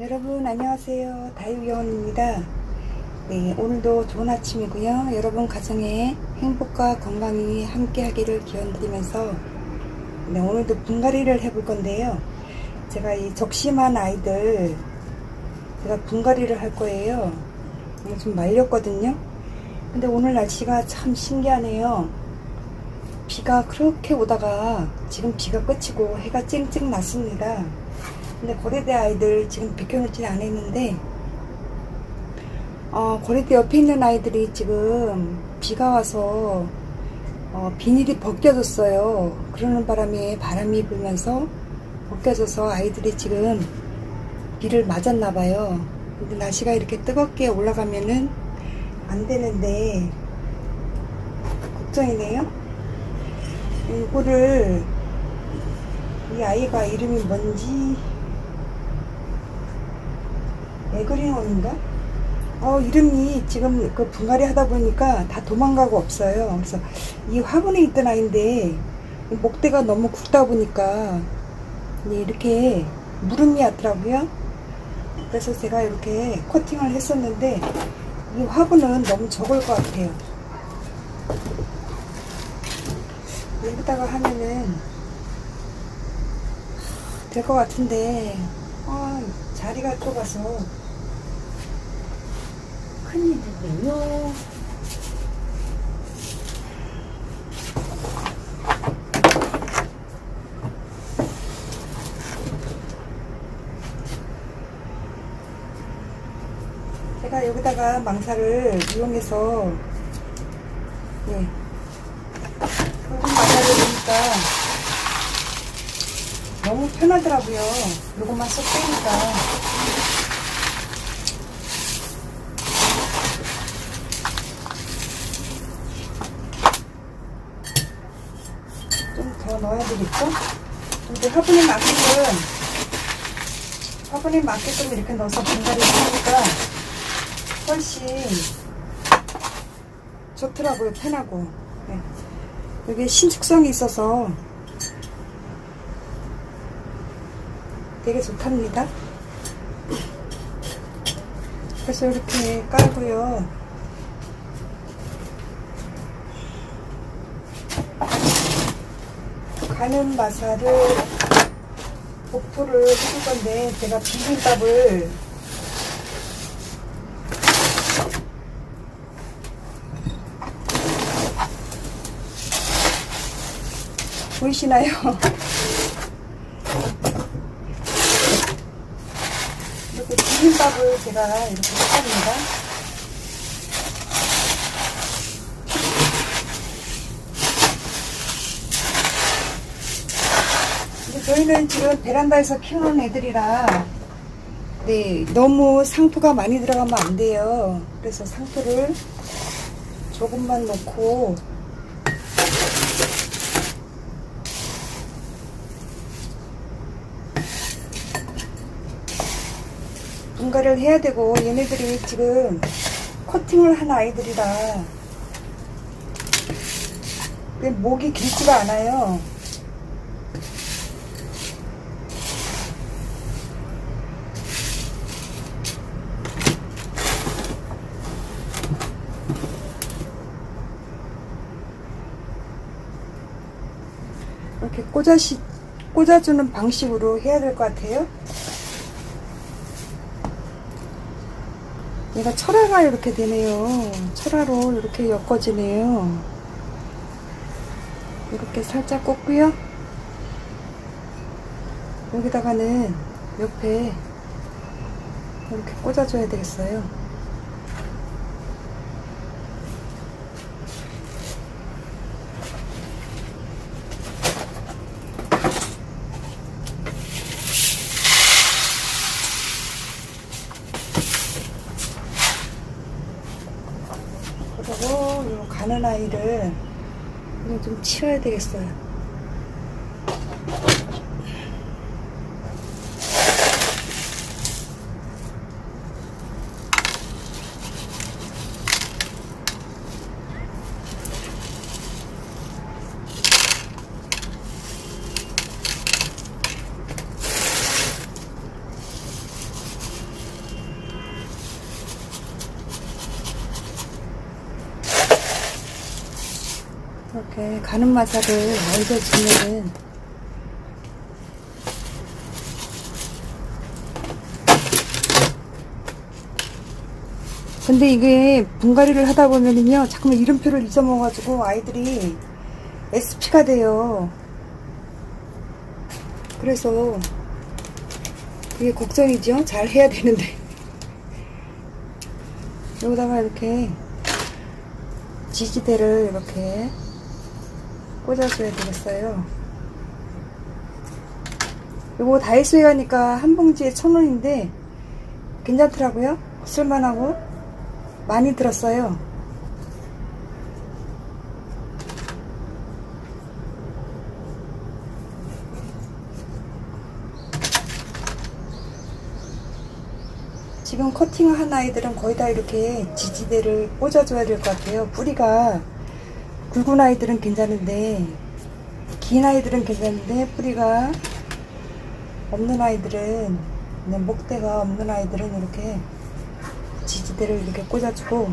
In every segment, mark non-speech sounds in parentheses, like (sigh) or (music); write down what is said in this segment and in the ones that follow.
여러분 안녕하세요. 다육여원입니다. 네 오늘도 좋은 아침이고요. 여러분 가정에 행복과 건강이 함께 하기를 기원드리면서 네 오늘도 분갈이를 해볼 건데요. 제가 이 적심한 아이들 제가 분갈이를 할 거예요. 좀 말렸거든요. 근데 오늘 날씨가 참 신기하네요. 비가 그렇게 오다가 지금 비가 끝이고 해가 쨍쨍 났습니다 근데 고래대 아이들 지금 비켜놓진 않았는데 어, 고래대 옆에 있는 아이들이 지금 비가 와서 어, 비닐이 벗겨졌어요. 그러는 바람에 바람이 불면서 벗겨져서 아이들이 지금 비를 맞았나 봐요. 근데 날씨가 이렇게 뜨겁게 올라가면은 안 되는데 걱정이네요. 이거를 이 아이가 이름이 뭔지 에그린온인가? 어, 이름이 지금 그 분갈이 하다 보니까 다 도망가고 없어요. 그래서 이 화분에 있던 아이인데 이 목대가 너무 굵다 보니까 이렇게 무름이 왔더라고요. 그래서 제가 이렇게 코팅을 했었는데 이 화분은 너무 적을 것 같아요. 여기다가 하면은 될 것 같은데 아, 자리가 좁아서 큰일이네요. 제가 여기다가 망사를 이용해서 예, 굵은 망사를 놓으니까 너무 편하더라고요. 요것만 쏙 빼니까. 좀 더 넣어야 되겠죠? 근데 화분에 맞게끔 화분에 맞게끔 이렇게 넣어서 분갈이를 하니까 훨씬 좋더라고요 편하고. 네. 이게 신축성이 있어서 되게 좋답니다. 그래서 이렇게 깔고요. 가는 마사를 복포를 해줄 건데 제가 비빔밥을 보이시나요? 이렇게 비빔밥을 제가 이렇게 합니다. 저희는 지금 베란다에서 키우는 애들이라 네 너무 상토가 많이 들어가면 안 돼요. 그래서 상토를 조금만 넣고 분갈이를 해야 되고 얘네들이 지금 커팅을 한 아이들이라 왜 목이 길지가 않아요. 꽂아시, 꽂아주는 방식으로 해야 될 것 같아요. 얘가 철화가 이렇게 되네요. 철화로 이렇게 엮어지네요. 이렇게 살짝 꽂고요. 여기다가는 옆에 이렇게 꽂아줘야 되겠어요. 그리고 요 가는 아이를 그냥 좀 가는 마사를 얹어주면은 근데 이게 분갈이를 하다 보면은요 자꾸만 이름표를 잊어먹어가지고 아이들이 SP가 돼요. 그래서 그게 걱정이죠. 잘 해야 되는데. (laughs) 여기다가 이렇게 지지대를 이렇게 꽂아줘야 되겠어요 요거 다이소에 가니까 한 봉지에 천 원인데 괜찮더라고요 쓸만하고 많이 들었어요. 지금 커팅을 한 아이들은 거의 다 이렇게 지지대를 꽂아줘야 될 것 같아요. 뿌리가 굵은 아이들은 괜찮은데 긴 아이들은 괜찮은데 뿌리가 없는 아이들은 그냥 목대가 없는 아이들은 이렇게 지지대를 이렇게 꽂아주고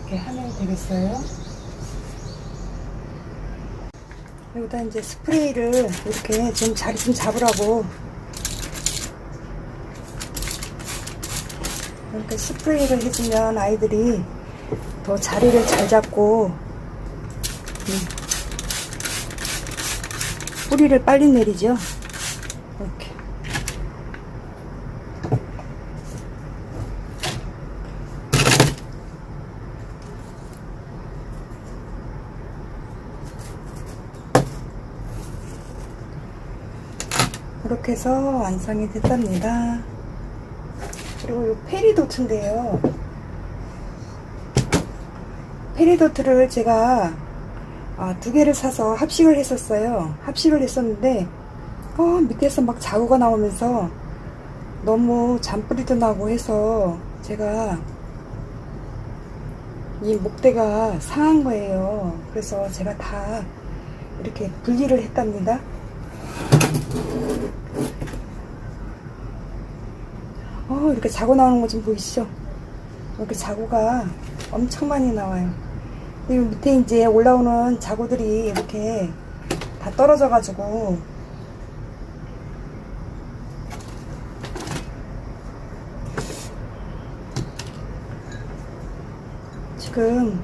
이렇게 하면 되겠어요. 여기다 이제 스프레이를 이렇게 좀 자리 좀 잡으라고 이렇게 스프레이를 해주면 아이들이 더 자리를 잘 잡고 음, 뿌리를 빨리 내리죠. 이렇게. 이렇게 해서 완성이 됐답니다. 그리고 이 페리도트인데요. 페리도트를 제가 아, 두 개를 사서 합식을 했었어요. 합식을 했었는데 어, 밑에서 막 자구가 나오면서 너무 잔뿌리도 나고 해서 제가 이 목대가 상한 거예요. 그래서 제가 다 이렇게 분리를 했답니다. 어, 이렇게 자고 나오는 거 좀 보이시죠? 이렇게 자고가 엄청 많이 나와요. 그리고 밑에 이제 올라오는 자고들이 이렇게 다 떨어져가지고 지금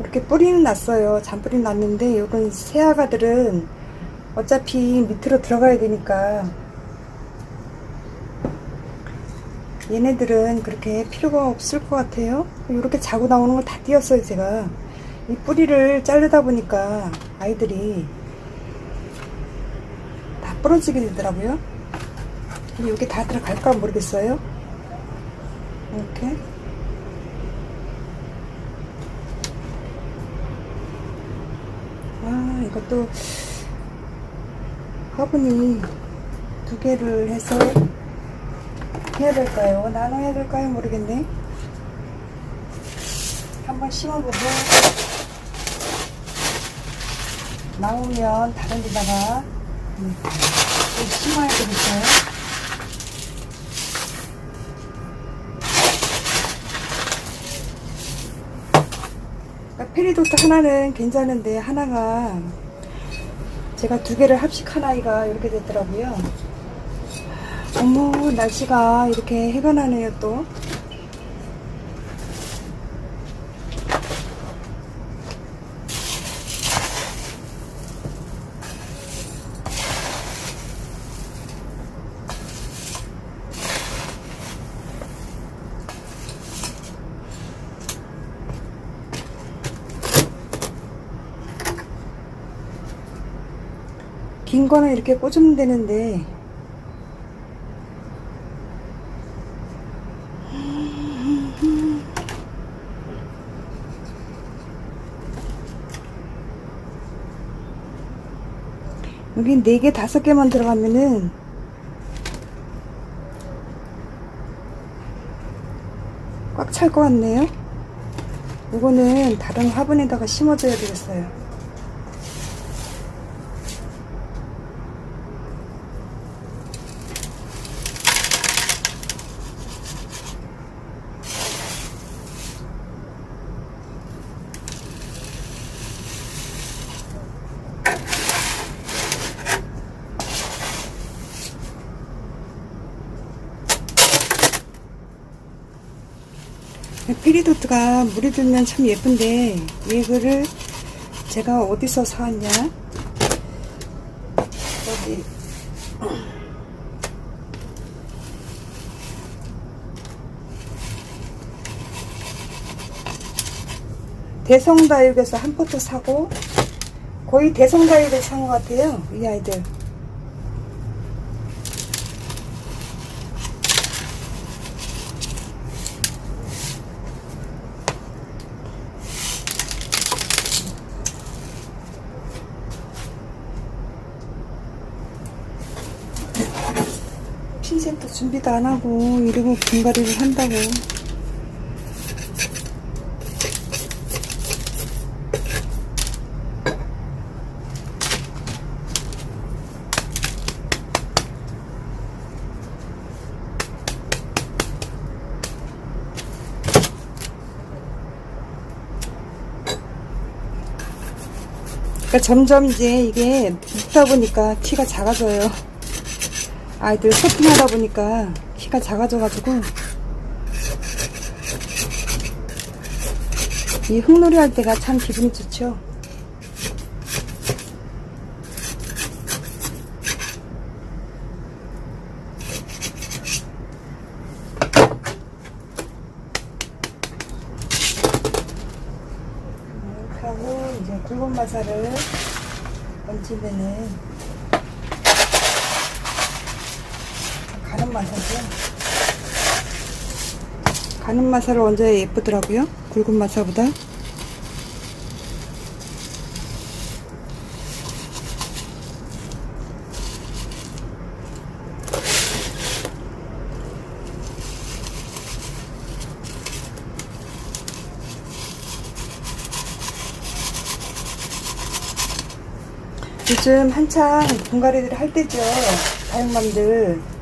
이렇게 뿌리는 났어요. 잔뿌리 났는데 이런 새아가들은 어차피 밑으로 들어가야 되니까 얘네들은 그렇게 필요가 없을 것 같아요. 이렇게 자고 나오는 걸 다 띄었어요, 제가. 이 뿌리를 자르다 보니까 아이들이 다 부러지게 되더라고요. 근데 여기 다 들어갈까 모르겠어요. 이렇게. 아, 이것도 화분이 두 개를 해서 해야 될까요? 나눠야 될까요? 모르겠네. 한번 심어보고 나오면 다른 데다가 음, 또 심어야 되겠어요. 그러니까 페리도트 하나는 괜찮은데 하나가 제가 두 개를 합식한 아이가 이렇게 됐더라고요. 어머 날씨가 이렇게 해가 나네요 또. 긴 거는 이렇게 꽂으면 되는데 여기 4개, 5개만 들어가면은 꽉 찰 것 같네요. 이거는 다른 화분에다가 심어줘야 되겠어요. 페리도트가 물이 들면 참 예쁜데 이거를 제가 어디서 사왔냐? 여기. (clears throat) 대성다육에서 한 포트 사고 거의 대성다육을 산것 같아요 이 아이들 준비도 안 하고 이러고 분갈이를 한다고 그러니까 점점 이제 이게 묵다 보니까 키가 작아져요. 아이들 소통하다 보니까 키가 작아져가지고 이 흙놀이 할 때가 참 기분이 좋죠. 이렇게 하고 이제 굵은 마사를 얹으면은 가는 마사죠. 가는 마사를 얹어야 예쁘더라고요. 굵은 마사보다. 요즘 한창 분갈이를 할 때죠. 다육맘들.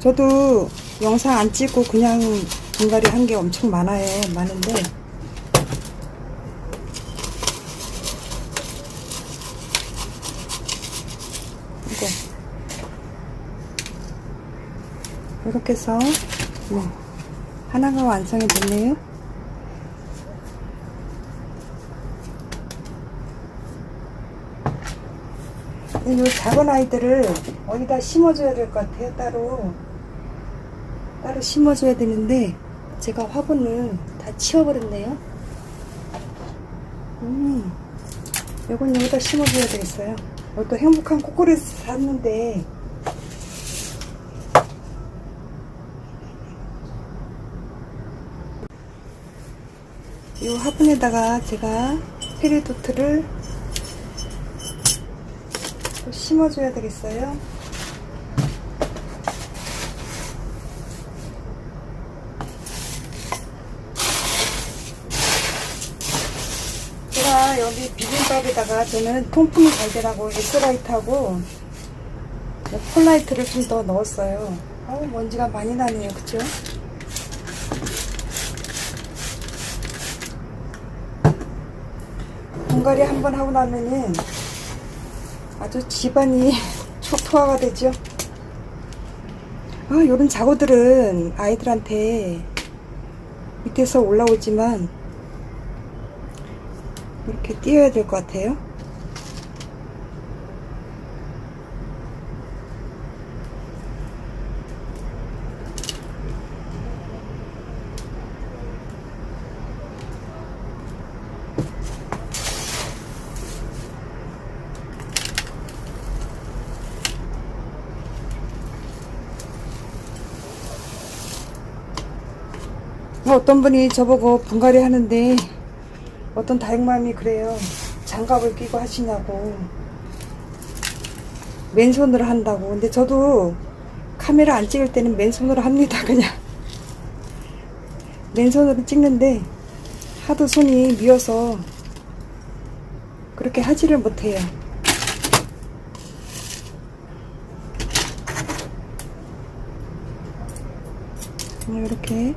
저도 영상 안 찍고 그냥 분갈이 한 게 엄청 많아요. 많은데. 이거. 이렇게 해서, 네. 하나가 완성이 됐네요. 이 작은 아이들을 어디다 심어줘야 될 것 같아요. 따로 따로 심어줘야 되는데 제가 화분을 다 치워버렸네요. 음, 이건 여기다 심어줘야 되겠어요. 이것도 행복한 코코릿 샀는데 이 화분에다가 제가 페리도트를 또 심어줘야 되겠어요. 제가 여기 비빔밥에다가 저는 통풍이 잘 되라고 에스라이트하고 폴라이트를 좀 더 넣었어요. 어우, 먼지가 많이 나네요. 그쵸? 분갈이 한 번 하고 나면은 아주 집안이 (laughs) 초토화가 되죠. 아, 요런 자고들은 아이들한테 밑에서 올라오지만 이렇게 띄워야 될 것 같아요. 뭐 어떤 분이 저보고 분갈이 하는데 어떤 다육맘이 그래요. 장갑을 끼고 하시냐고. 맨손으로 한다고. 근데 저도 카메라 안 찍을 때는 맨손으로 합니다. 그냥. 맨손으로 찍는데 하도 손이 미어서 그렇게 하지를 못해요. 이렇게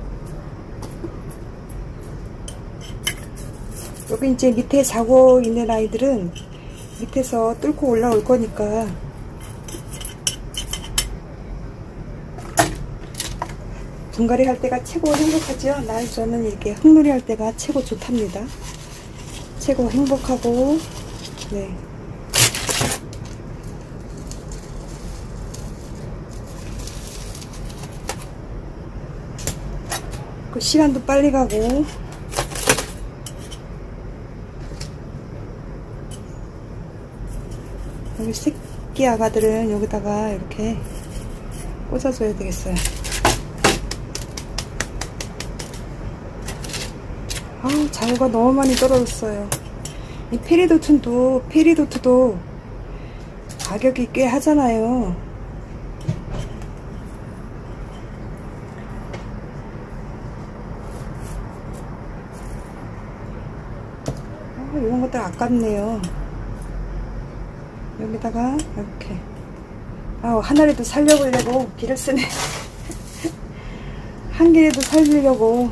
여기 이제 밑에 자고 있는 아이들은 밑에서 뚫고 올라올 거니까 분갈이 할 때가 최고 행복하죠. 날 저는 이렇게 흙놀이 할 때가 최고 좋답니다. 최고 행복하고 네. 그 시간도 빨리 가고 여기 새끼 아가들은 여기다가 이렇게 꽂아줘야 되겠어요. 아우 자구가 너무 많이 떨어졌어요. 이 페리도트도 페리도트도 가격이 꽤 하잖아요. 아, 이런 것들 아깝네요. 여기다가 이렇게 아우 하나라도 살려보려고 비를 쓰네. (laughs) 한 개라도 살리려고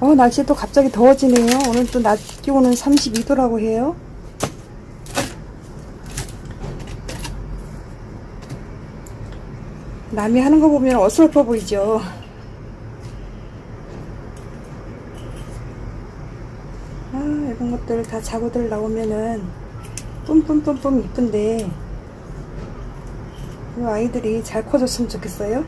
어, 날씨 또 갑자기 더워지네요. 오늘 또 낮 기온은 32도라고 해요. 남이 하는 거 보면 어설퍼 보이죠. 아, 이런 것들 다 자고들 나오면은 뿜뿜뿜뿜 이쁜데 이 아이들이 잘 커졌으면 좋겠어요.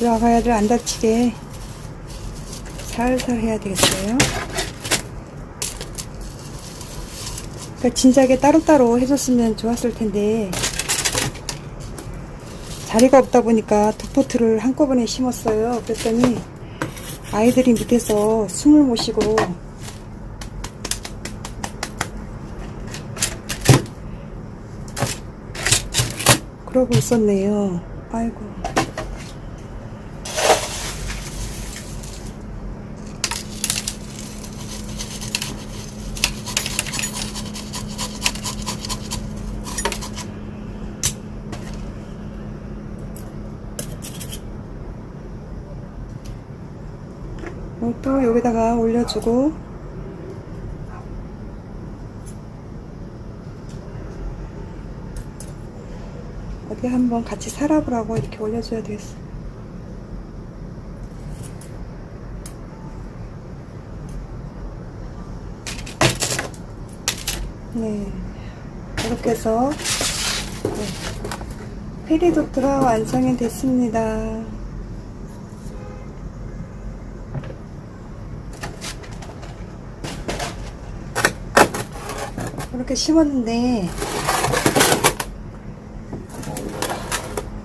이 아가야를 안 다치게 살살 해야 되겠어요. 그러니까 진작에 따로따로 해줬으면 좋았을 텐데 자리가 없다 보니까 두 포트를 한꺼번에 심었어요. 그랬더니 아이들이 밑에서 숨을 못 쉬고 그러고 있었네요. 아이고. 어, 또 여기다가 올려주고 어디 한번 같이 살아보라고 이렇게 올려줘야 되겠어. 네, 이렇게 해서 네, 페리도트가 완성이 됐습니다. 이렇게 심었는데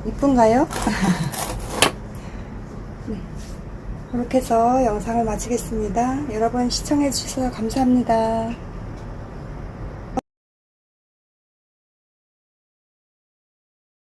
이쁜가요? (laughs) 네. 이렇게 해서 영상을 마치겠습니다. 여러분 시청해 주셔서 감사합니다.